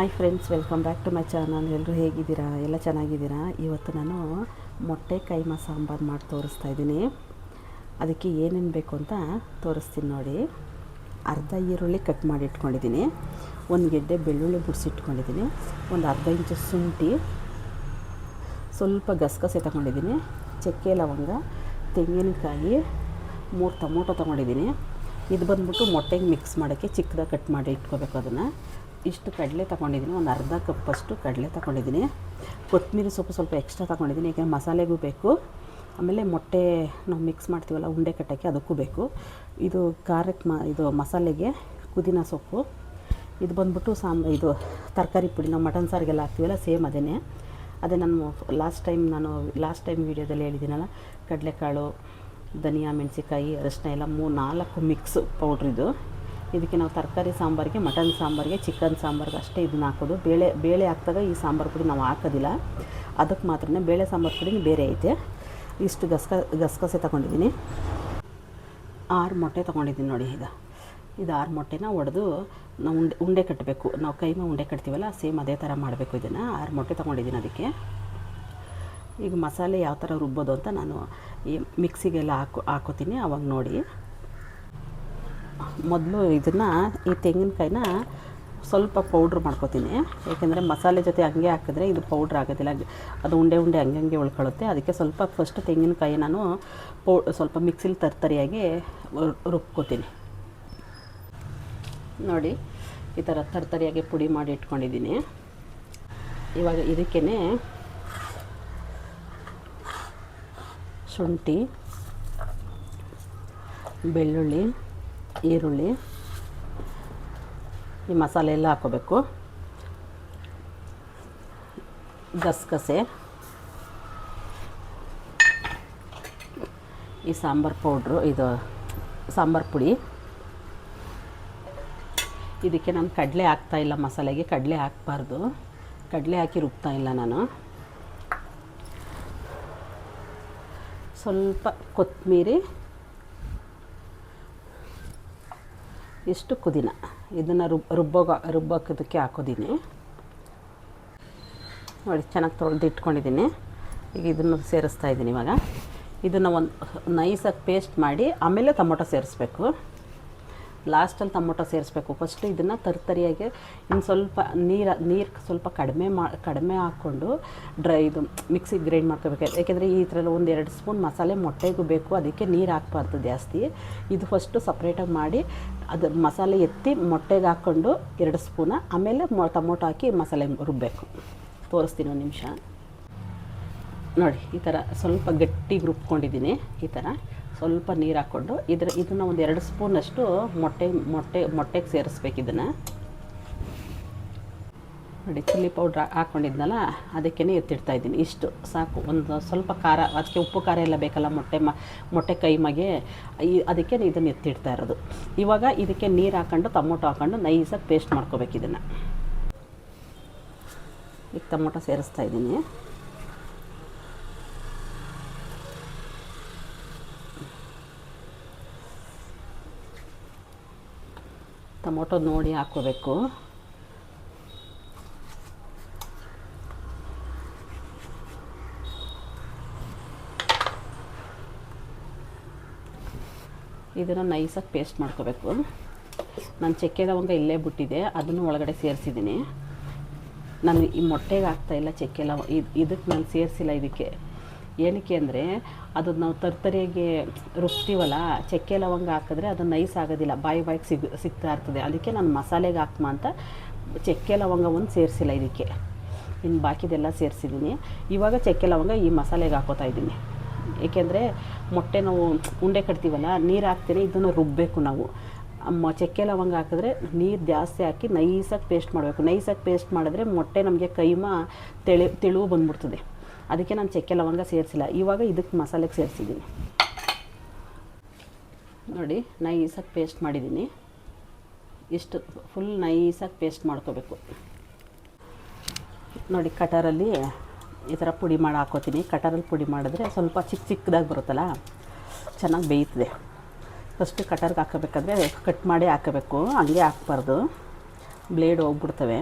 Hi friends welcome back to my channel ಎಲ್ಲರೂ ಹೇಗಿದ್ದೀರಾ? ಎಲ್ಲ ಚೆನ್ನಾಗಿದ್ದೀರಾ? ಇವತ್ತು ನಾನು ಮೊಟ್ಟೆ ಕೈಮಾ ಸಾಂಬಾರು ಮಾಡಿ ತೋರಿಸ್ತಾ ಇದ್ದೀನಿ. ಅದಕ್ಕೆ ಏನೇನು ಬೇಕು ಅಂತ ತೋರಿಸ್ತೀನಿ ನೋಡಿ. ಅರ್ಧ ಈರುಳ್ಳಿ ಕಟ್ ಮಾಡಿ ಇಟ್ಕೊಂಡಿದ್ದೀನಿ. ಒಂದು ಗೆಡ್ಡೆ ಬೆಳ್ಳುಳ್ಳಿ ಬಿಡಿಸಿಟ್ಕೊಂಡಿದ್ದೀನಿ ಒಂದು ಅರ್ಧ ಇಂಚು ಶುಂಠಿ. ಸ್ವಲ್ಪ ಗಸಗಸೆ ತಗೊಂಡಿದ್ದೀನಿ. ಚಕ್ಕೆ, ಲವಂಗ, ತೆಂಗಿನಕಾಯಿ, ಮೂರು ಟೊಮೊಟೊ ತೊಗೊಂಡಿದ್ದೀನಿ. ಇದು ಬಂದ್ಬಿಟ್ಟು ಮೊಟ್ಟೆಗೆ ಮಿಕ್ಸ್ ಮಾಡೋಕ್ಕೆ ಚಿಕ್ಕದಾಗಿ ಕಟ್ ಮಾಡಿ ಇಟ್ಕೋಬೇಕು ಅದನ್ನು. ಇಷ್ಟು ಕಡಲೆ ತಗೊಂಡಿದ್ದೀನಿ, ಒಂದು ಅರ್ಧ ಕಪ್ಪಷ್ಟು ಕಡಲೆ ತಗೊಂಡಿದ್ದೀನಿ. ಕೊತ್ತಂಬರಿ ಸೊಪ್ಪು ಸ್ವಲ್ಪ ಎಕ್ಸ್ಟ್ರಾ ತಗೊಂಡಿದ್ದೀನಿ, ಯಾಕೆಂದರೆ ಮಸಾಲೆಗೂ ಬೇಕು. ಆಮೇಲೆ ಮೊಟ್ಟೆ ನಾವು ಮಿಕ್ಸ್ ಮಾಡ್ತೀವಲ್ಲ, ಉಂಡೆ ಕಟ್ಟೋಕ್ಕೆ ಅದಕ್ಕೂ ಬೇಕು. ಇದು ಖಾರಕ್ಕೆ ಮ, ಇದು ಮಸಾಲೆಗೆ ಪುದೀನ ಸೊಪ್ಪು. ಇದು ಬಂದ್ಬಿಟ್ಟು ಸಾಂಬ ಇದು ತರಕಾರಿ ಪುಡಿ, ನಾವು ಮಟನ್ ಸಾರಿಗೆಲ್ಲ ಹಾಕ್ತೀವಲ್ಲ, ಸೇಮ್ ಅದೇ ಅದೇ ನಾನು ಲಾಸ್ಟ್ ಟೈಮ್ ನಾನು ಲಾಸ್ಟ್ ಟೈಮ್ ವೀಡಿಯೋದಲ್ಲಿ ಹೇಳಿದ್ದೀನಲ್ಲ, ಕಡಲೆಕಾಳು, ಧನಿಯಾ ಮೆಣಸಿಕಾಯಿ ಅರಿಶಿನ, ಎಲ್ಲ ಮೂರು ನಾಲ್ಕು ಮಿಕ್ಸ್ ಪೌಡ್ರಿದು ಇದಕ್ಕೆ ನಾವು ತರಕಾರಿ ಸಾಂಬಾರಿಗೆ, ಮಟನ್ ಸಾಂಬಾರಿಗೆ, ಚಿಕನ್ ಸಾಂಬಾರಿಗೆ ಅಷ್ಟೇ ಇದನ್ನ ಹಾಕೋದು. ಬೇಳೆ ಬೇಳೆ ಹಾಕಿದಾಗ ಈ ಸಾಂಬಾರು ಪುಡಿ ನಾವು ಹಾಕೋದಿಲ್ಲ. ಅದಕ್ಕೆ ಮಾತ್ರ ಬೇಳೆ ಸಾಂಬಾರು ಪುಡಿ ಬೇರೆ ಐತೆ. ಇಷ್ಟು ಗಸಕ ಗಸಗಸೆ ತೊಗೊಂಡಿದ್ದೀನಿ. ಆರು ಮೊಟ್ಟೆ ತೊಗೊಂಡಿದ್ದೀನಿ ನೋಡಿ ಈಗ. ಇದು ಆರು ಮೊಟ್ಟೆನ ಒಡೆದು ನಾವು ಉಂಡೆ ಉಂಡೆ ಕಟ್ಟಬೇಕು. ನಾವು ಕೈಮ ಉಂಡೆ ಕಟ್ತೀವಲ್ಲ, ಸೇಮ್ ಅದೇ ಥರ ಮಾಡಬೇಕು ಇದನ್ನು. ಆರು ಮೊಟ್ಟೆ ತೊಗೊಂಡಿದ್ದೀನಿ ಅದಕ್ಕೆ. ಈಗ ಮಸಾಲೆ ಯಾವ ಥರ ರುಬ್ಬೋದು ಅಂತ ನಾನು ಈ ಮಿಕ್ಸಿಗೆಲ್ಲ ಹಾಕೋ, ಹಾಕೋತೀನಿ. ಅವಾಗ ನೋಡಿ. ಮೊದಲು ಇದನ್ನು ಈ ತೆಂಗಿನಕಾಯಿನ ಸ್ವಲ್ಪ ಪೌಡ್ರ್ ಮಾಡ್ಕೋತೀನಿ. ಏಕೆಂದರೆ ಮಸಾಲೆ ಜೊತೆ ಹಂಗೆ ಹಾಕಿದ್ರೆ ಇದು ಪೌಡ್ರ್ ಆಗೋದಿಲ್ಲ. ಅದು ಉಂಡೆ ಉಂಡೆ ಹಂಗೆ ಹಂಗೆ ಉಳ್ಕೊಳ್ಳುತ್ತೆ. ಅದಕ್ಕೆ ಸ್ವಲ್ಪ ಫಸ್ಟ್ ತೆಂಗಿನಕಾಯಿ ನಾನು ಪೌ, ಸ್ವಲ್ಪ ಮಿಕ್ಸಿಲಿ ತರ್ತರಿಯಾಗಿ ರುಬ್ಕೋತೀನಿ. ನೋಡಿ, ಈ ಥರ ತರ್ತರಿಯಾಗಿ ಪುಡಿ ಮಾಡಿ ಇಟ್ಕೊಂಡಿದ್ದೀನಿ. ಇವಾಗ ಇದಕ್ಕೇ ಶುಂಠಿ, ಬೆಳ್ಳುಳ್ಳಿ ಈರುಳ್ಳಿ. ಈ ಮಸಾಲೆ ಎಲ್ಲ ಹಾಕೋಬೇಕು ಗಸಗಸೆ. ಈ ಸಾಂಬಾರು ಪೌಡ್ರು, ಇದು ಸಾಂಬಾರು ಪುಡಿ. ಇದಕ್ಕೆ ನಾನು ಕಡಲೆ ಹಾಕ್ತಾಯಿಲ್ಲ ಮಸಾಲೆಗೆ, ಕಡಲೆ ಹಾಕಬಾರ್ದು. ಕಡಲೆ ಹಾಕಿ ರುಬ್ತಾ ಇಲ್ಲ ನಾನು. ಸ್ವಲ್ಪ ಕೊತ್ತಂಬರಿ ಇಷ್ಟು ಕುದಿನ. ಇದನ್ನು ರುಬ್ ರುಬ್ಬೋಗ, ರುಬ್ಬೋಕೋದಕ್ಕೆ ಹಾಕೋದೀನಿ. ನೋಡಿ, ಚೆನ್ನಾಗಿ ತೊಳೆದು ಇಟ್ಕೊಂಡಿದ್ದೀನಿ ಈಗ ಇದನ್ನು ಸೇರಿಸ್ತಾ ಇದ್ದೀನಿ ಇವಾಗ. ಇದನ್ನು ಒಂದು ನೈಸಾಗಿ ಪೇಸ್ಟ್ ಮಾಡಿ, ಆಮೇಲೆ ಟೊಮೊಟೊ ಸೇರಿಸ್ಬೇಕು. ಲಾಸ್ಟಲ್ಲಿ ಟೊಮೊಟೊ ಸೇರಿಸ್ಬೇಕು. ಫಸ್ಟು ಇದನ್ನು ತರ್ತರಿಯಾಗಿ ಇನ್ನು ಸ್ವಲ್ಪ ನೀರು ನೀರು ಸ್ವಲ್ಪ ಕಡಿಮೆ ಮಾ, ಕಡಿಮೆ ಹಾಕ್ಕೊಂಡು ಡ್ರೈ ಇದು ಮಿಕ್ಸಿಗೆ ಗ್ರೈಂಡ್ ಮಾಡ್ಕೋಬೇಕು. ಯಾಕೆಂದರೆ ಈ ಥರ ಒಂದು ಎರಡು ಸ್ಪೂನ್ ಮಸಾಲೆ ಮೊಟ್ಟೆಗೂ ಬೇಕು. ಅದಕ್ಕೆ ನೀರು ಹಾಕ್ಬಾರ್ದು ಜಾಸ್ತಿ. ಇದು ಫಸ್ಟು ಸಪ್ರೇಟಾಗಿ ಮಾಡಿ ಅದು ಮಸಾಲೆ ಎತ್ತಿ ಮೊಟ್ಟೆಗೆ ಹಾಕ್ಕೊಂಡು ಎರಡು ಸ್ಪೂನ ಆಮೇಲೆ ಮೊ, ಟೊಮೊಟೊ ಹಾಕಿ ಮಸಾಲೆ ರುಬ್ಬಬೇಕು ತೋರಿಸ್ತೀನಿ ಒಂದು ನಿಮಿಷ. ನೋಡಿ, ಈ ಥರ ಸ್ವಲ್ಪ ಗಟ್ಟಿಗೆ ರುಬ್ಕೊಂಡಿದ್ದೀನಿ. ಈ ಥರ. ಸ್ವಲ್ಪ ನೀರು ಹಾಕ್ಕೊಂಡು ಇದ್ರ ಇದನ್ನು ಒಂದು ಎರಡು ಸ್ಪೂನಷ್ಟು ಮೊಟ್ಟೆ ಮೊಟ್ಟೆ, ಮೊಟ್ಟೆಗೆ ಸೇರಿಸ್ಬೇಕು ಇದನ್ನು. ನೋಡಿ, ಚಿಲ್ಲಿ ಪೌಡ್ರ್ ಹಾಕ್ಕೊಂಡಿದ್ನಲ್ಲ ಅದಕ್ಕೇ ಎತ್ತಿಡ್ತಾ ಇದ್ದೀನಿ. ಇಷ್ಟು ಸಾಕು. ಒಂದು ಸ್ವಲ್ಪ ಖಾರ, ಅದಕ್ಕೆ ಉಪ್ಪು ಖಾರ ಎಲ್ಲ ಬೇಕಲ್ಲ, ಮೊಟ್ಟೆ ಮ, ಮೊಟ್ಟೆ ಕೈಮಗೆ ಈ ಅದಕ್ಕೆ ಇದನ್ನು ಎತ್ತಿಡ್ತಾ ಇರೋದು. ಇವಾಗ ಇದಕ್ಕೆ ನೀರು ಹಾಕ್ಕೊಂಡು ಟೊಮೊಟೊ ಹಾಕ್ಕೊಂಡು ನೈಸಾಗಿ ಪೇಸ್ಟ್ ಮಾಡ್ಕೋಬೇಕು ಇದನ್ನು. ಈಗ ಟೊಮೊಟೊ ಸೇರಿಸ್ತಾ ಇದ್ದೀನಿ. ಟೊಮೊಟೊ ನೋಡಿ ಹಾಕ್ಕೋಬೇಕು. ಇದನ್ನು ನೈಸಾಗಿ ಪೇಸ್ಟ್ ಮಾಡ್ಕೋಬೇಕು. ನಾನು ಚಕ್ಕೆ ಲವಂಗ ಇಲ್ಲೇ ಬಿಟ್ಟಿದೆ, ಅದನ್ನು ಒಳಗಡೆ ಸೇರಿಸಿದ್ದೀನಿ. ನಾನು ಈ ಮೊಟ್ಟೆಗೆ ಹಾಕ್ತಾಯಿಲ್ಲ ಚಕ್ಕೆ ಲವ ಇದು ಇದಕ್ಕೆ ನಾನು ಸೇರಿಸಿಲ್ಲ ಇದಕ್ಕೆ. ಏನಕ್ಕೆ ಅಂದರೆ ಅದು ನಾವು ತರ್ತರಿಯಾಗಿ ರುಬ್ತೀವಲ್ಲ, ಚಕ್ಕೆ ಲವಂಗ ಹಾಕಿದ್ರೆ ಅದು ನೈಸ್ ಆಗೋದಿಲ್ಲ, ಬಾಯಿ ಬಾಯಿಗೆ ಸಿಗ್, ಸಿಗ್ತಾ ಇರ್ತದೆ. ಅದಕ್ಕೆ ನಾನು ಮಸಾಲೆಗೆ ಹಾಕ್ಮ ಅಂತ ಚಕ್ಕೆ ಲವಂಗ ಒಂದು ಸೇರಿಸಿಲ್ಲ ಇದಕ್ಕೆ. ಇನ್ನು ಬಾಕಿದೆಲ್ಲ ಸೇರಿಸಿದ್ದೀನಿ ಇವಾಗ ಚಕ್ಕೆ ಲವಂಗ ಈ ಮಸಾಲೆಗೆ ಹಾಕೋತಾ ಇದ್ದೀನಿ. ಏಕೆಂದರೆ ಮೊಟ್ಟೆ ನಾವು ಉಂಡೆ ಕಟ್ತೀವಲ್ಲ, ನೀರು ಹಾಕ್ತೀನಿ, ಇದನ್ನು ರುಬ್ಬಬೇಕು ನಾವು. ಚಕ್ಕೆ ಲವಂಗ ಹಾಕಿದ್ರೆ ನೀರು ಜಾಸ್ತಿ ಹಾಕಿ ನೈಸಾಗಿ ಪೇಸ್ಟ್ ಮಾಡಬೇಕು. ನೈಸಾಗಿ ಪೇಸ್ಟ್ ಮಾಡಿದ್ರೆ ಮೊಟ್ಟೆ ನಮಗೆ ಕೈಮ ತೆಳು ತೆಳುವು ಬಂದ್ಬಿಡ್ತದೆ. ಅದಕ್ಕೆ ನಾನು ಚಕ್ಕೆ ಲವಂಗ ಸೇರಿಸಿಲ್ಲ. ಇವಾಗ ಇದಕ್ಕೆ ಮಸಾಲೆಗೆ ಸೇರಿಸಿದ್ದೀನಿ. ನೋಡಿ, ನೈಸಾಗಿ ಪೇಸ್ಟ್ ಮಾಡಿದ್ದೀನಿ. ಇಷ್ಟು ಫುಲ್ ನೈಸಾಗಿ ಪೇಸ್ಟ್ ಮಾಡ್ಕೋಬೇಕು. ನೋಡಿ, ಕಟರಲ್ಲಿ ಈ ಥರ ಪುಡಿ ಮಾಡಿ ಹಾಕೋತೀನಿ ಕಟರಲ್ಲಿ ಪುಡಿ ಮಾಡಿದ್ರೆ ಸ್ವಲ್ಪ ಚಿಕ್ಕ ಚಿಕ್ಕದಾಗಿ ಬರುತ್ತಲ್ಲ, ಚೆನ್ನಾಗಿ ಬೇಯ್ತದೆ. ಫಸ್ಟ್ ಕಟರ್ಗೆ ಹಾಕಬೇಕಾದ್ರೆ ಕಟ್ ಮಾಡಿ ಹಾಕಬೇಕು. ಹಂಗೆ ಹಾಕ್ಬಾರ್ದು. ಬ್ಲೇಡ್ ಹೋಗ್ಬಿಡ್ತವೆ.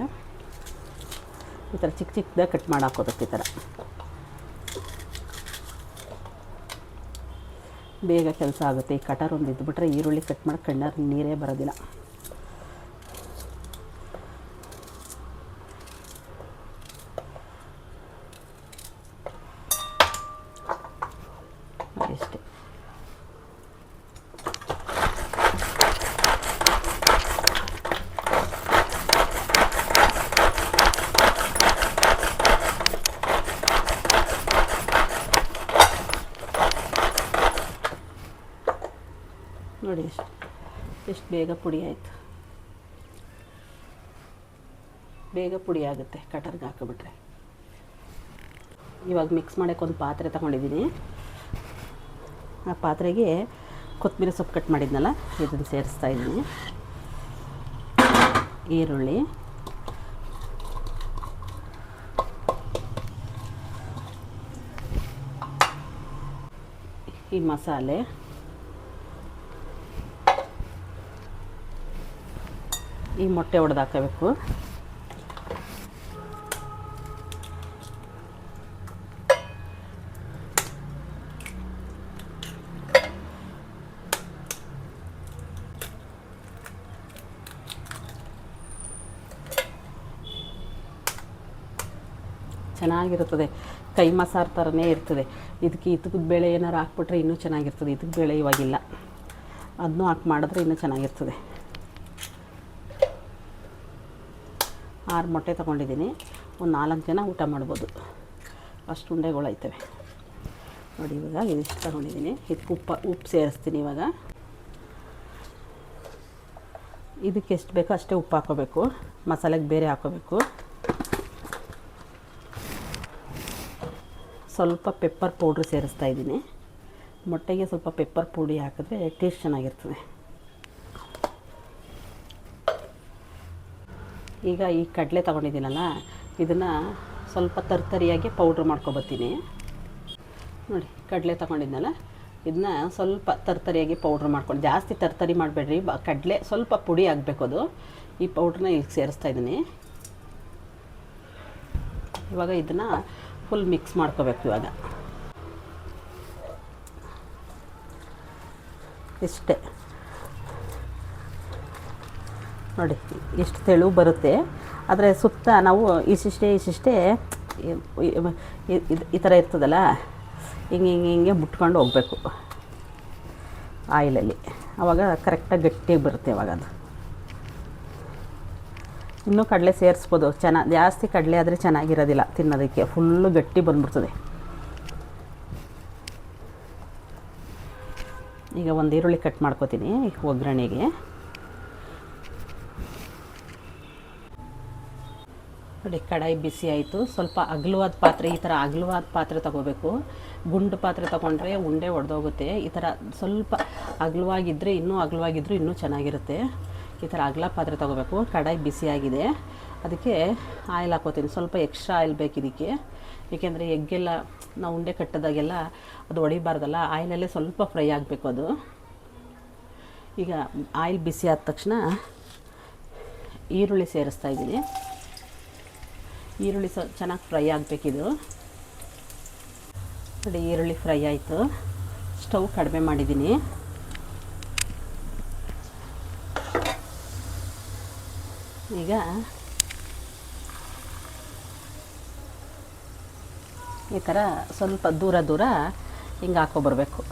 ಈ ಥರ ಚಿಕ್ಕ ಚಿಕ್ಕದಾಗಿ ಕಟ್ ಮಾಡಿ ಹಾಕೋಬೇಕು ಈ ಥರ. ಬೇಗ ಕೆಲಸ ಆಗುತ್ತೆ. ಈ ಕಟರ್ ಒಂದು ಇದ್ಬಿಟ್ರೆ ಈರುಳ್ಳಿ ಕಟ್ ಮಾಡಿ ಕಣ್ಣಾರ ನೀರೇ ಬರೋದಿಲ್ಲ ಅಷ್ಟೇ ನೋಡಿ ಎಷ್ಟು ಎಷ್ಟು ಬೇಗ ಪುಡಿ ಆಯಿತು. ಬೇಗ ಪುಡಿ ಆಗುತ್ತೆ, ಕಟರ್ಗೆ ಹಾಕಿಬಿಟ್ರೆ. ಇವಾಗ ಮಿಕ್ಸ್ ಮಾಡೋಕ್ಕೆ ಒಂದು ಪಾತ್ರೆ ತಗೊಂಡಿದ್ದೀನಿ ಆ ಪಾತ್ರೆಗೆ ಕೊತ್ತಂಬರಿ ಸೊಪ್ಪು ಕಟ್ ಮಾಡಿದ್ನಲ್ಲ, ಇದನ್ನು ಸೇರಿಸ್ತಾ ಇದ್ದೀನಿ ಈರುಳ್ಳಿ. ಈ ಮಸಾಲೆ. ಈ ಮೊಟ್ಟೆ ಒಡೆದು ಹಾಕಬೇಕು. ಚೆನ್ನಾಗಿರುತ್ತದೆ. ಕೈ ಮಸಾರ ಥರನೇ ಇರ್ತದೆ. ಇದಕ್ಕೆ ಇದಕ್ಕೆ ಬೇಳೆ ಏನಾರು ಹಾಕ್ಬಿಟ್ರೆ ಇನ್ನೂ ಚೆನ್ನಾಗಿರ್ತದೆ. ಇದಕ್ಕೆ ಬೇಳೆ ಇವಾಗಿಲ್ಲ. ಅದನ್ನೂ ಹಾಕಿ ಮಾಡಿದ್ರೆ ಇನ್ನೂ ಚೆನ್ನಾಗಿರ್ತದೆ. ಆರು ಮೊಟ್ಟೆ ತೊಗೊಂಡಿದ್ದೀನಿ. ಒಂದು ನಾಲ್ಕು ಜನ ಊಟ ಮಾಡ್ಬೋದು. ಅಷ್ಟು ಉಂಡೆಗಳಾಯ್ತವೆ ನೋಡಿ, ಇವಾಗ ಇದಿಷ್ಟು ತೊಗೊಂಡಿದ್ದೀನಿ. ಇದಕ್ಕೆ ಉಪ್ಪು ಉಪ್ಪು ಸೇರಿಸ್ತೀನಿ ಇವಾಗ. ಇದಕ್ಕೆ ಎಷ್ಟು ಬೇಕೋ ಅಷ್ಟೇ ಉಪ್ಪು ಹಾಕೋಬೇಕು. ಮಸಾಲೆಗೆ ಬೇರೆ ಹಾಕೋಬೇಕು. ಸ್ವಲ್ಪ ಪೆಪ್ಪರ್ ಪೌಡ್ರ್ ಸೇರಿಸ್ತಾ ಇದ್ದೀನಿ. ಮೊಟ್ಟೆಗೆ ಸ್ವಲ್ಪ ಪೆಪ್ಪರ್ ಪುಡಿ ಹಾಕಿದ್ರೆ ಟೇಸ್ಟ್ ಚೆನ್ನಾಗಿರ್ತದೆ. ಈಗ ಈ ಕಡಲೆ ತೊಗೊಂಡಿದ್ದೀನಲ್ಲ, ಇದನ್ನು ಸ್ವಲ್ಪ ತರ್ತರಿಯಾಗಿ ಪೌಡ್ರ್ ಮಾಡ್ಕೊಬತ್ತೀನಿ. ನೋಡಿ, ಕಡಲೆ ತೊಗೊಂಡಿದ್ನಲ್ಲ, ಇದನ್ನ ಸ್ವಲ್ಪ ತರ್ತರಿಯಾಗಿ ಪೌಡ್ರ್ ಮಾಡ್ಕೊಂಡು, ಜಾಸ್ತಿ ತರ್ತರಿ ಮಾಡಬೇಡ್ರಿ, ಬ ಕಡಲೆ ಸ್ವಲ್ಪ ಪುಡಿ ಆಗಬೇಕು ಅದು. ಈ ಪೌಡ್ರನ್ನ ಇಲ್ಲಿ ಸೇರಿಸ್ತಾ ಇದ್ದೀನಿ. ಇವಾಗ ಇದನ್ನು ಫುಲ್ ಮಿಕ್ಸ್ ಮಾಡ್ಕೋಬೇಕು ಇವಾಗ. ಇಷ್ಟೇ. ನೋಡಿ, ಎಷ್ಟು ತೆಳು ಬರುತ್ತೆ. ಆದರೆ ಸುತ್ತ ನಾವು ಇಷ್ಟಿಷ್ಟೇ ಇಷ್ಟಿಷ್ಟೇ ಈ- ಥರ ಇರ್ತದಲ್ಲ, ಹಿಂಗೆ ಹಿಂಗೆ ಹಿಂಗೆ ಮುಟ್ಕೊಂಡು ಹೋಗಬೇಕು ಆಯಿಲಲ್ಲಿ. ಆವಾಗ ಕರೆಕ್ಟಾಗಿ ಗಟ್ಟಿಯಾಗಿ ಬರುತ್ತೆ ಅವಾಗ ಅದು. ಇನ್ನೂ ಕಡಲೆ ಸೇರಿಸ್ಬೋದು. ಚೆನ್ನಾಗಿ ಜಾಸ್ತಿ ಕಡಲೆ ಆದರೆ ಚೆನ್ನಾಗಿರೋದಿಲ್ಲ ತಿನ್ನೋದಕ್ಕೆ. ಫುಲ್ಲು ಗಟ್ಟಿ ಬಂದುಬಿಡ್ತದೆ. ಈಗ ಒಂದು ಈರುಳ್ಳಿ ಕಟ್ ಮಾಡ್ಕೋತೀನಿ, ಒಗ್ಗರಣೆಗೆ. ನೋಡಿ ಕಡಾಯಿ ಬಿಸಿ ಆಯಿತು. ಸ್ವಲ್ಪ ಅಗಲವಾದ ಪಾತ್ರೆ, ಈ ಥರ ಅಗಲವಾದ ಪಾತ್ರೆ ತಗೋಬೇಕು. ಗುಂಡು ಪಾತ್ರೆ ತಗೊಂಡ್ರೆ ಉಂಡೆ ಒಡೆದೋಗುತ್ತೆ. ಈ ಥರ ಸ್ವಲ್ಪ ಅಗಲವಾಗಿದ್ದರೆ ಇನ್ನೂ ಅಗಲವಾಗಿದ್ದರೂ ಇನ್ನೂ ಚೆನ್ನಾಗಿರುತ್ತೆ. ಈ ಥರ ಅಗಲ ಪಾತ್ರೆ ತಗೋಬೇಕು. ಕಡಾಯಿ ಬಿಸಿಯಾಗಿದೆ ಅದಕ್ಕೆ ಆಯಿಲ್ ಹಾಕೋತೀನಿ. ಸ್ವಲ್ಪ ಎಕ್ಸ್ಟ್ರಾ ಆಯಿಲ್ ಬೇಕು ಇದಕ್ಕೆ. ಏಕೆಂದರೆ ಎಗ್ಗೆಲ್ಲ, ನಾವು ಉಂಡೆ ಕಟ್ಟದಾಗೆಲ್ಲ ಅದು ಹೊಡಿಬಾರ್ದಲ್ಲ ಆಯಿಲಲ್ಲೇ ಸ್ವಲ್ಪ ಫ್ರೈ ಆಗಬೇಕು ಅದು. ಈಗ ಆಯಿಲ್ ಬಿಸಿ ಆದ ತಕ್ಷಣ ಈರುಳ್ಳಿ ಸೇರಿಸ್ತಾ ಇದ್ದೀನಿ. ಈರುಳ್ಳಿ ಸ್ವಲ್ಪ ಚೆನ್ನಾಗಿ ಫ್ರೈ ಆಗಬೇಕಿದು. ನೋಡಿ, ಈರುಳ್ಳಿ ಫ್ರೈ ಆಯಿತು. ಸ್ಟವ್ ಕಡಿಮೆ ಮಾಡಿದ್ದೀನಿ. ಈಗ ಈ ಥರ ಸ್ವಲ್ಪ ದೂರ ದೂರ ಹಿಂಗೆ ಹಾಕೊಬರ್ಬೇಕು.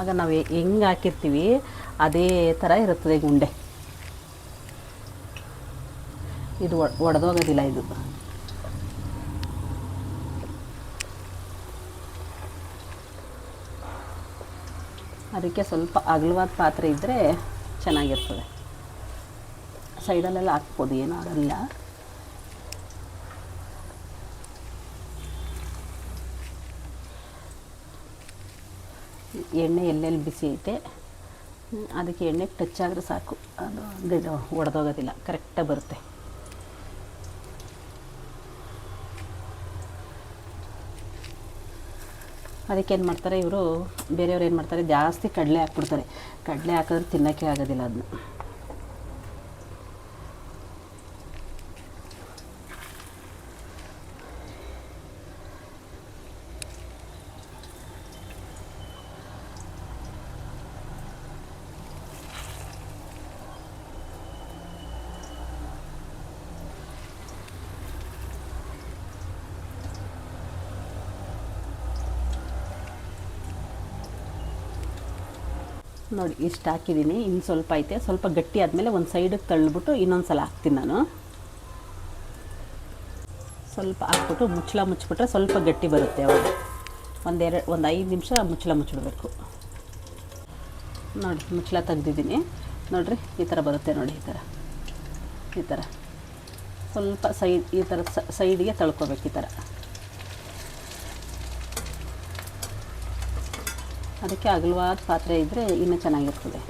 ಆಗ ನಾವು ಹೆಂಗೆ ಹಾಕಿರ್ತೀವಿ, ಅದೇ ಥರ ಇರುತ್ತದೆ ಗುಂಡೆ. ಇದು ಒಡೆದೋಗೋದಿಲ್ಲ ಇದು. ಅದಕ್ಕೆ ಸ್ವಲ್ಪ ಅಗಲವಾದ ಪಾತ್ರೆ ಇದ್ದರೆ ಚೆನ್ನಾಗಿರ್ತದೆ. ಸೈಡಲ್ಲೆಲ್ಲ ಹಾಕ್ಬೋದು, ಏನೂ ಆಗಲ್ಲ. ಎಣ್ಣೆ ಎಲ್ಲೆಲ್ಲಿ ಬಿಸಿ ಐತೆ ಅದಕ್ಕೆ ಎಣ್ಣೆಗೆ ಟಚ್ ಆದರೆ ಸಾಕು. ಅದು ಒಡೆದೋಗೋದಿಲ್ಲ, ಕರೆಕ್ಟಾಗಿ ಬರುತ್ತೆ. ಅದಕ್ಕೆ ಏನು ಮಾಡ್ತಾರೆ ಇವರು, ಬೇರೆಯವ್ರು ಏನು ಮಾಡ್ತಾರೆ, ಜಾಸ್ತಿ ಕಡಲೆ ಹಾಕ್ಬಿಡ್ತಾರೆ. ಕಡಲೆ ಹಾಕಿದ್ರೆ ತಿನ್ನೋಕ್ಕೆ ಆಗೋದಿಲ್ಲ ಅದನ್ನ ನೋಡಿ, ಇಷ್ಟು ಹಾಕಿದ್ದೀನಿ ಇನ್ನು ಸ್ವಲ್ಪ ಐತೆ. ಸ್ವಲ್ಪ ಗಟ್ಟಿ ಆದಮೇಲೆ ಒಂದು ಸೈಡಿಗೆ ತಳ್ಳಿಬಿಟ್ಟು ಇನ್ನೊಂದು ಸಲ ಹಾಕ್ತೀನಿ ನಾನು. ಸ್ವಲ್ಪ ಹಾಕ್ಬಿಟ್ಟು ಮುಚ್ಚಳ ಮುಚ್ಚಿಬಿಟ್ರೆ ಸ್ವಲ್ಪ ಗಟ್ಟಿ ಬರುತ್ತೆ ಅವಾಗ. ಒಂದೆರಡು ಒಂದು ಐದು ನಿಮಿಷ ಮುಚ್ಚಳ ಮುಚ್ಚಿಡ್ಬೇಕು. ನೋಡಿ, ಮುಚ್ಚಳ ತೆಗ್ದಿದ್ದೀನಿ. ನೋಡಿರಿ, ಈ ಥರ ಬರುತ್ತೆ ನೋಡಿ, ಈ ಥರ ಈ ಥರ ಸ್ವಲ್ಪ ಸೈಡ್, ಈ ಥರ ಸೈಡಿಗೆ ತಳ್ಕೊಬೇಕು ಈ ಥರ ಅದಕ್ಕೆ ಅಗಲವಾದ ಪಾತ್ರೆ ಇದ್ದರೆ ಇನ್ನೂ ಚೆನ್ನಾಗಿರ್ತದೆ.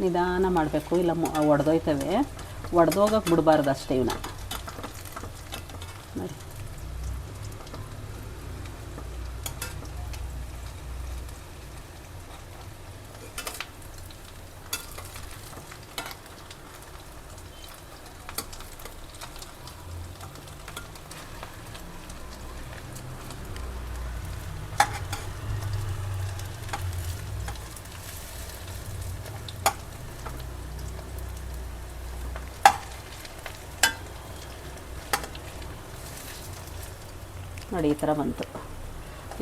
ನಿಧಾನ ಮಾಡಬೇಕು. ಇಲ್ಲ ಒಡೆದೋಯ್ತವೆ. ಒಡೆದೋಗಕ್ಕೆ ಬಿಡಬಾರ್ದು ಅಷ್ಟೇ ಇವನ್ನ ನೋಡಿ. ನೋಡಿ, ಈ ಥರ ಬಂತು.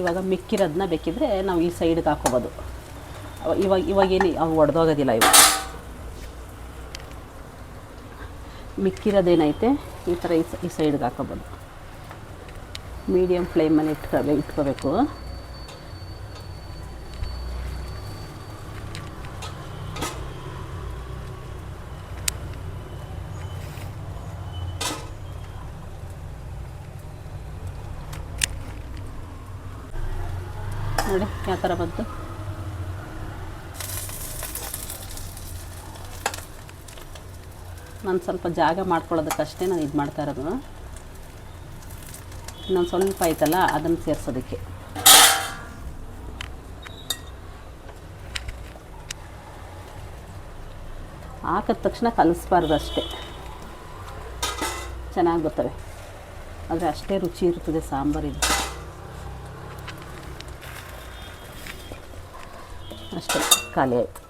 ಇವಾಗ ಮಿಕ್ಕಿರೋದನ್ನ ಬೇಕಿದ್ರೆ ನಾವು ಈ ಸೈಡ್ಗೆ ಹಾಕೋಬೋದು. ಇವಾಗ ಇವಾಗ ಇವಾಗೇನು ಅವು ಒಡೆದೋಗೋದಿಲ್ಲ ಇವಾಗ. ಮಿಕ್ಕಿರೋದೇನೈತೆ? ಈ ಥರ ಈ ಸೈಡ್ಗೆ ಹಾಕೋಬೋದು. ಮೀಡಿಯಮ್ ಫ್ಲೇಮಲ್ಲಿ ಇಟ್ಕೋಬೇಕು ಇಟ್ಕೋಬೇಕು ನೋಡಿ ಯಾವ ಥರ ಬಂತು. ನಾನು ಸ್ವಲ್ಪ ಜಾಗ ಮಾಡ್ಕೊಳ್ಳೋದಕ್ಕಷ್ಟೇ ನಾನು ಇದು ಮಾಡ್ತಾ ಇರೋದು. ಇನ್ನೊಂದು ಸ್ವಲ್ಪ ಐತಲ್ಲ ಅದನ್ನು ಸೇರಿಸೋದಕ್ಕೆ. ಹಾಕಿದ ತಕ್ಷಣ ಕಲಿಸ್ಬಾರ್ದು ಅಷ್ಟೇ ಚೆನ್ನಾಗಿ ಬರ್ತವೆ ಆದರೆ ಅಷ್ಟೇ ರುಚಿ ಇರ್ತದೆ ಸಾಂಬಾರಿದು ಅಷ್ಟೇ, ಖಾಲಿ ಆಯಿತು.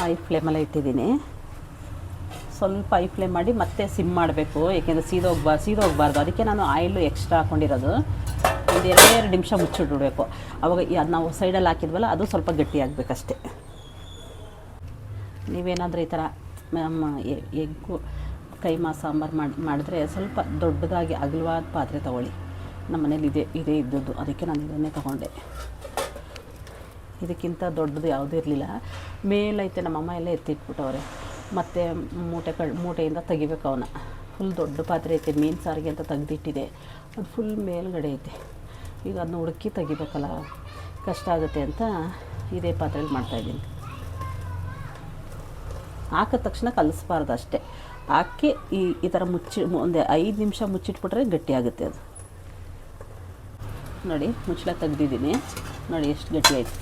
ಹೈ ಫ್ಲೇಮಲ್ಲೇ ಇಟ್ಟಿದ್ದೀನಿ. ಸ್ವಲ್ಪ ಐ ಫ್ಲೇಮ್ ಮಾಡಿ ಮತ್ತೆ ಸಿಮ್ ಮಾಡಬೇಕು, ಏಕೆಂದರೆ ಸೀದೋಗ್ಬಾ, ಸೀದೋಗ್ಬಾರ್ದು. ಅದಕ್ಕೆ ನಾನು ಆಯಿಲು ಎಕ್ಸ್ಟ್ರಾ ಹಾಕ್ಕೊಂಡಿರೋದು ಒಂದು ಎರಡು ನಿಮಿಷ ಮುಚ್ಚಿಟ್ಬಿಡ್ಬೇಕು ಅವಾಗ ಅದ್ ನಾವು ಸೈಡಲ್ಲಿ ಹಾಕಿದ್ವಲ್ಲ, ಅದು ಸ್ವಲ್ಪ ಗಟ್ಟಿ ಆಗಬೇಕಷ್ಟೆ. ನೀವೇನಾದರೂ ಈ ಥರ ಎಗ್ಗು ಕೈಮಾ ಸಾಂಬಾರು ಮಾಡಿ, ಮಾಡಿದ್ರೆ ಸ್ವಲ್ಪ ದೊಡ್ಡದಾಗಿ ಅಗಲವಾದ ಪಾತ್ರೆ ತೊಗೊಳ್ಳಿ. ನಮ್ಮ ಮನೇಲಿ ಇದೆ, ಇದೇ ಇದ್ದದ್ದು, ಅದಕ್ಕೆ ನಾನು ಇದನ್ನೇ ತೊಗೊಂಡೆ. ಇದಕ್ಕಿಂತ ದೊಡ್ಡದು ಯಾವುದೂ ಇರಲಿಲ್ಲ. ಮೇಲೈತೆ ನಮ್ಮಮ್ಮ ಎಲ್ಲ ಎತ್ತಿಟ್ಬಿಟ್ಟವ್ರೆ. ಮತ್ತು ಮೂಟೆ ಕಳ್, ಮೂಟೆಯಿಂದ ತೆಗಿಬೇಕು ಅವನ್ನ. ಫುಲ್ ದೊಡ್ಡ ಪಾತ್ರೆ ಐತೆ, ಮೀನು ಸಾರಿಗೆ ಅಂತ ತೆಗ್ದಿಟ್ಟಿದೆ. ಅದು ಫುಲ್ ಮೇಲುಗಡೆ ಐತೆ. ಈಗ ಅದನ್ನ ಹುಡುಕಿ ತೆಗಿಬೇಕಲ್ಲ, ಕಷ್ಟ ಆಗುತ್ತೆ ಅಂತ ಇದೇ ಪಾತ್ರೆಯಲ್ಲಿ ಮಾಡ್ತಾಯಿದ್ದೀನಿ ಹಾಕಿದ ತಕ್ಷಣ ಕಲಿಸ್ಬಾರ್ದು ಅಷ್ಟೇ. ಹಾಕಿ ಈ ಈ ಥರ ಮುಚ್ಚಿ, ಒಂದು ಐದು ನಿಮಿಷ ಮುಚ್ಚಿಟ್ಬಿಟ್ರೆ ಗಟ್ಟಿಯಾಗುತ್ತೆ ಅದು. ನೋಡಿ, ಮುಚ್ಚಳ ತೆಗ್ದಿದ್ದೀನಿ. ನೋಡಿ, ಎಷ್ಟು ಗಟ್ಟಿ ಆಯಿತು.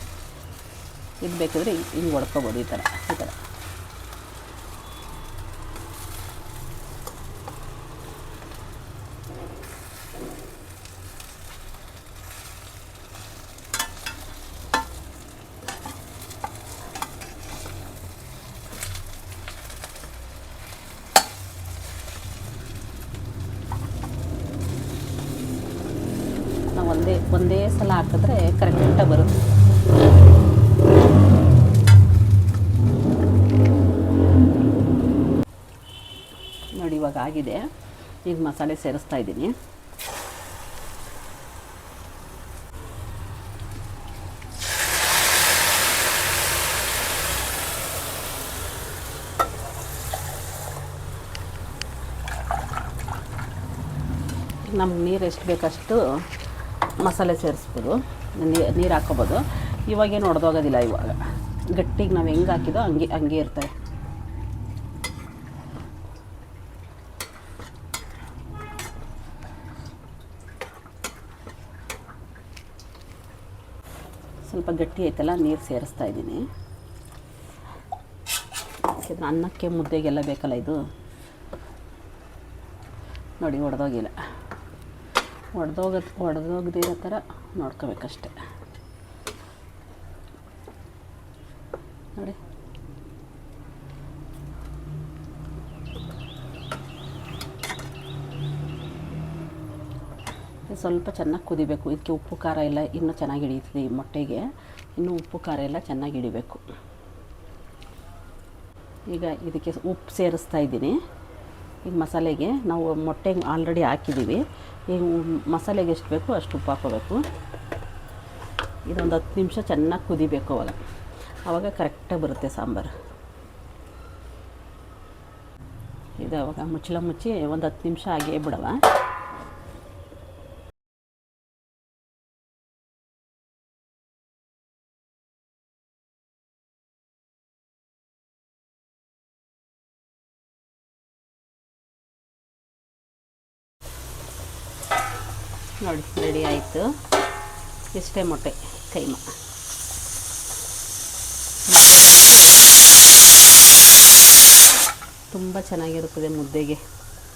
ಇದು ಬೇಕಾದ್ರೆ ಹಿಂಗೆ ಹೊಡ್ಕೋಬೋದು ಈ ಥರ ಈ ಥರ ನಾವು ಒಂದೇ ಸಲ ಹಾಕಿದ್ರೆ ಕರೆಕ್ಟಾಗಿ ಬರುತ್ತೆ. ನೋಡಿ, ಇವಾಗ ಆಗಿದೆ. ಈಗ ಮಸಾಲೆ ಸೇರಿಸ್ತಾ ಇದ್ದೀನಿ. ನಮ್ಗೆ ನೀರು ಎಷ್ಟು ಬೇಕಷ್ಟು ಮಸಾಲೆ ಸೇರಿಸ್ಬೋದು. ನೀರು ಹಾಕೋಬೋದು. ಇವಾಗೇನು ಒಡೆದೋಗೋದಿಲ್ಲ ಇವಾಗ. ಗಟ್ಟಿಗೆ ನಾವು ಹೆಂಗೆ ಹಾಕಿದೋ ಹಂಗೆ ಹಂಗೆ ಇರ್ತವೆ ಸ್ವಲ್ಪ ಗಟ್ಟಿ ಐತಲ್ಲ, ನೀರು ಸೇರಿಸ್ತಾ ಇದ್ದೀನಿ. ಅನ್ನಕ್ಕೆ ಮುದ್ದೆಗೆಲ್ಲ ಬೇಕಲ್ಲ ಇದು? ನೋಡಿ, ಒಡೆದೋಗಿಲ್ಲ. ಒಡೆದೋಗ ಒಡೆದೋಗದಿರೋ ಥರ ನೋಡ್ಕೋಬೇಕಷ್ಟೆ. ನೋಡಿ. ಸ್ವಲ್ಪ ಚೆನ್ನಾಗಿ ಕುದಿಬೇಕು. ಇದಕ್ಕೆ ಉಪ್ಪು, ಖಾರ ಎಲ್ಲ ಇನ್ನೂ ಚೆನ್ನಾಗಿ ಹಿಡಿಯುತ್ತದೆ ಈ ಮೊಟ್ಟೆಗೆ. ಇನ್ನೂ ಉಪ್ಪು, ಖಾರ ಎಲ್ಲ ಚೆನ್ನಾಗಿ ಹಿಡಿಬೇಕು. ಈಗ ಇದಕ್ಕೆ ಉಪ್ಪು ಸೇರಿಸ್ತಾ ಇದ್ದೀನಿ. ಈಗ ಮಸಾಲೆಗೆ ನಾವು ಮೊಟ್ಟೆ ಆಲ್ರೆಡಿ ಹಾಕಿದ್ದೀವಿ. ಈಗ ಮಸಾಲೆಗೆ ಎಷ್ಟು ಬೇಕೋ ಅಷ್ಟು ಉಪ್ಪು ಹಾಕೋಬೇಕು. ಇದೊಂದು ಹತ್ತು ನಿಮಿಷ ಚೆನ್ನಾಗಿ ಕುದಿಬೇಕು ಅವಾಗ. ಆವಾಗ ಕರೆಕ್ಟಾಗಿ ಬರುತ್ತೆ ಸಾಂಬಾರು. ಇದು ಅವಾಗ ಮುಚ್ಚಳ ಮುಚ್ಚಿ ಒಂದು ಹತ್ತು ನಿಮಿಷ ಆಗೇ ಬಿಡವ. ಆಯಿತು ಇಷ್ಟೇ ಮೊಟ್ಟೆ, ಕೈಮ. ತುಂಬ ಚೆನ್ನಾಗಿರುತ್ತದೆ ಮುದ್ದೆಗೆ.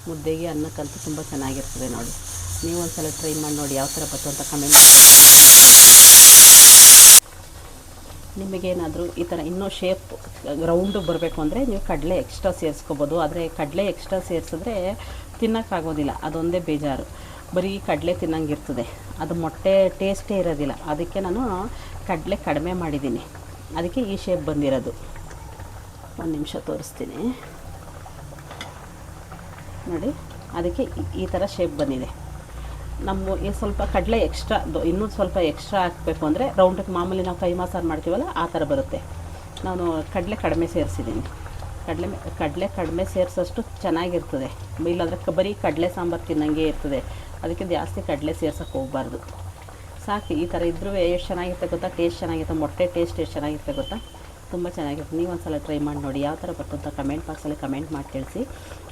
ಮುದ್ದೆಗೆ ಅನ್ನಕ್ಕಂತೂ ತುಂಬ ಚೆನ್ನಾಗಿರ್ತದೆ ನೋಡಿ. ನೀವು ಒಂದ್ಸಲ ಟ್ರೈ ಮಾಡಿ ನೋಡಿ ಯಾವ ಥರ ಬಂತು ಅಂತ ಕಮೆಂಟ್ ನಿಮಗೇನಾದರೂ ಈ ಥರ ಇನ್ನೂ ಶೇಪ್ ರೌಂಡ್ ಬರಬೇಕು ಅಂದರೆ ನೀವು ಕಡಲೆ ಎಕ್ಸ್ಟ್ರಾ ಸೇರಿಸ್ಕೋಬೋದು. ಆದರೆ ಕಡಲೆ ಎಕ್ಸ್ಟ್ರಾ ಸೇರಿಸಿದ್ರೆ ತಿನ್ನೋಕ್ಕಾಗೋದಿಲ್ಲ. ಅದೊಂದೇ ಬೇಜಾರು. ಬರೀ ಕಡಲೆ ತಿನ್ನಂಗಿರ್ತದೆ. ಅದು ಮೊಟ್ಟೆ ಟೇಸ್ಟೇ ಇರೋದಿಲ್ಲ. ಅದಕ್ಕೆ ನಾನು ಕಡಲೆ ಕಡಿಮೆ ಮಾಡಿದ್ದೀನಿ. ಅದಕ್ಕೆ ಈ ಶೇಪ್ ಬಂದಿರೋದು. ಒಂದು ನಿಮಿಷ ತೋರಿಸ್ತೀನಿ. ನೋಡಿ, ಅದಕ್ಕೆ ಈ- ಥರ ಶೇಪ್ ಬಂದಿದೆ. ನಮ್ಮ ಈ ಸ್ವಲ್ಪ ಕಡಲೆ ಎಕ್ಸ್ಟ್ರಾ ಇನ್ನೂ ಸ್ವಲ್ಪ ಎಕ್ಸ್ಟ್ರಾ ಹಾಕಬೇಕು ಅಂದರೆ ರೌಂಡಕ್ಕೆ ಮಾಮೂಲಿ ನಾವು ಕೈ ಮಾಸಾರು ಮಾಡ್ತೀವಲ್ಲ, ಆ ಥರ ಬರುತ್ತೆ. ನಾನು ಕಡಲೆ ಕಡಿಮೆ ಸೇರಿಸಿದ್ದೀನಿ. ಕಡಲೆ ಕಡಲೆ ಕಡಿಮೆ ಸೇರಿಸೋಷ್ಟು ಚೆನ್ನಾಗಿರ್ತದೆ. ಇಲ್ಲಾಂದರೆ ಬರೀ ಕಡಲೆ ಸಾಂಬಾರು ತಿನ್ನಂಗೆ ಇರ್ತದೆ. ಅದಕ್ಕೆ ಜಾಸ್ತಿ ಕಡಲೆ ಸೇರ್ಸೋಕ್ಕೆ ಹೋಗ್ಬಾರ್ದು. ಸಾಕು ಈ ಥರ ಇದ್ರೂ ಎಷ್ಟು ಚೆನ್ನಾಗಿರುತ್ತೆ ಗೊತ್ತಾ? ಟೇಸ್ಟ್ ಚೆನ್ನಾಗಿರುತ್ತೆ ಮೊಟ್ಟೆ ಟೇಸ್ಟ್ ಎಷ್ಟು ಚೆನ್ನಾಗಿರುತ್ತೆ ಗೊತ್ತಾ? ತುಂಬ ಚೆನ್ನಾಗಿರುತ್ತೆ. ನೀವು ಒಂದ್ಸಲ ಟ್ರೈ ಮಾಡಿ ನೋಡಿ ಯಾವ ಥರ ಬಂತು ಅಂತ ಕಮೆಂಟ್ ಬಾಕ್ಸಲ್ಲಿ ಕಮೆಂಟ್ ಮಾಡಿ ತಿಳಿಸಿ.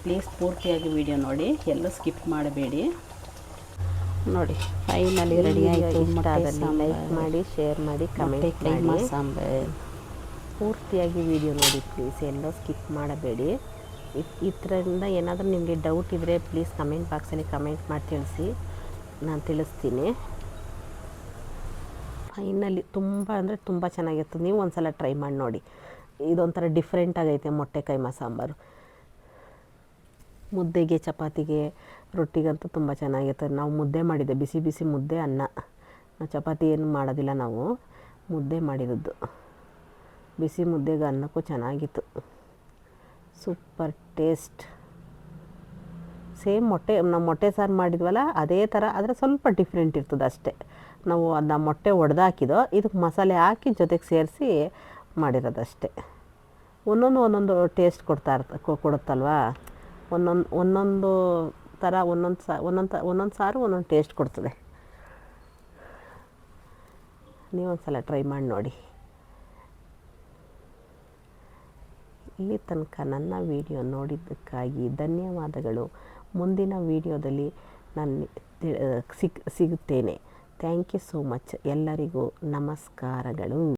ಪ್ಲೀಸ್ ಪೂರ್ತಿಯಾಗಿ ವಿಡಿಯೋ ನೋಡಿ ಎಲ್ಲೂ ಸ್ಕಿಪ್ ಮಾಡಬೇಡಿ. ನೋಡಿ ಫೈನಲಿ ರೆಡಿ ಆಯಿತು. ಲೈಕ್ ಮಾಡಿ ಶೇರ್ ಮಾಡಿ ಕಮೆಂಟ್ ಮಾಡಿ. ಸಾಂಬಾರ್. ಪೂರ್ತಿಯಾಗಿ ವಿಡಿಯೋ ನೋಡಿ ಪ್ಲೀಸ್ ಎಲ್ಲೋ ಸ್ಕಿಪ್ ಮಾಡಬೇಡಿ. ಇದರಿಂದ ಏನಾದರೂ ನಿಮಗೆ ಡೌಟ್ ಇದ್ದರೆ ಪ್ಲೀಸ್ ಕಮೆಂಟ್ ಬಾಕ್ಸಲ್ಲಿ ಕಮೆಂಟ್ ಮಾಡಿ ತಿಳಿಸಿ. ನಾನು ತಿಳಿಸ್ತೀನಿ. ಫೈನಲಿ ತುಂಬ ಅಂದರೆ ತುಂಬ ಚೆನ್ನಾಗಿತ್ತು. ನೀವು ಒಂದು ಸಲ ಟ್ರೈ ಮಾಡಿ ನೋಡಿ. ಇದೊಂಥರ ಡಿಫ್ರೆಂಟ್ ಆಗೈತೆ ಮೊಟ್ಟೆ ಕೈಮಾ ಸಾಂಬಾರು ಮುದ್ದೆಗೆ, ಚಪಾತಿಗೆ, ರೊಟ್ಟಿಗಂತೂ ತುಂಬ ಚೆನ್ನಾಗಿತ್ತು. ನಾವು ಮುದ್ದೆ ಮಾಡಿದ್ದೆ, ಬಿಸಿ ಬಿಸಿ ಮುದ್ದೆ ಅನ್ನ. ಚಪಾತಿ ಏನು ಮಾಡೋದಿಲ್ಲ ನಾವು. ಮುದ್ದೆ ಮಾಡಿರೋದು. ಬಿಸಿ ಮುದ್ದೆಗೆ ಅನ್ನಕ್ಕೂ ಚೆನ್ನಾಗಿತ್ತು. Super taste. ಸೇಮ್ ಮೊಟ್ಟೆ, ನಾವು ಮೊಟ್ಟೆ ಸಾರು ಮಾಡಿದ್ವಲ್ಲ, ಅದೇ ಥರ, ಆದರೆ ಸ್ವಲ್ಪ ಡಿಫ್ರೆಂಟ್ ಇರ್ತದೆ ಅಷ್ಟೇ. ನಾವು ಅದನ್ನ ಮೊಟ್ಟೆ ಒಡೆದಾಕಿದೋ, ಇದಕ್ಕೆ ಮಸಾಲೆ ಹಾಕಿ ಜೊತೆಗೆ ಸೇರಿಸಿ ಮಾಡಿರೋದಷ್ಟೇ ಒಂದೊಂದು ಒಂದೊಂದು ಟೇಸ್ಟ್ ಕೊಡ್ತಾ ಇರ್ತ ಕೊಡುತ್ತಲ್ವಾ? ಒಂದೊಂದು ಒಂದೊಂದು ಥರ ಒಂದೊಂದು ಸಾ, ಒಂದೊಂದು ಒಂದೊಂದು ಸಾರು ಒಂದೊಂದು ಟೇಸ್ಟ್ ಕೊಡ್ತದೆ. ನೀವೊಂದು ಸಲ ಟ್ರೈ ಮಾಡಿ ನೋಡಿ. ಇಲ್ಲಿ ತನಕ ನನ್ನ ವಿಡಿಯೋ ನೋಡಿದ್ದಕ್ಕಾಗಿ ಧನ್ಯವಾದಗಳು. ಮುಂದಿನ ವಿಡಿಯೋದಲ್ಲಿ ನಾನು ಸಿಗ್ ಸಿಗುತ್ತೇನೆ. Thank you so much. ಎಲ್ಲರಿಗೂ ನಮಸ್ಕಾರಗಳು.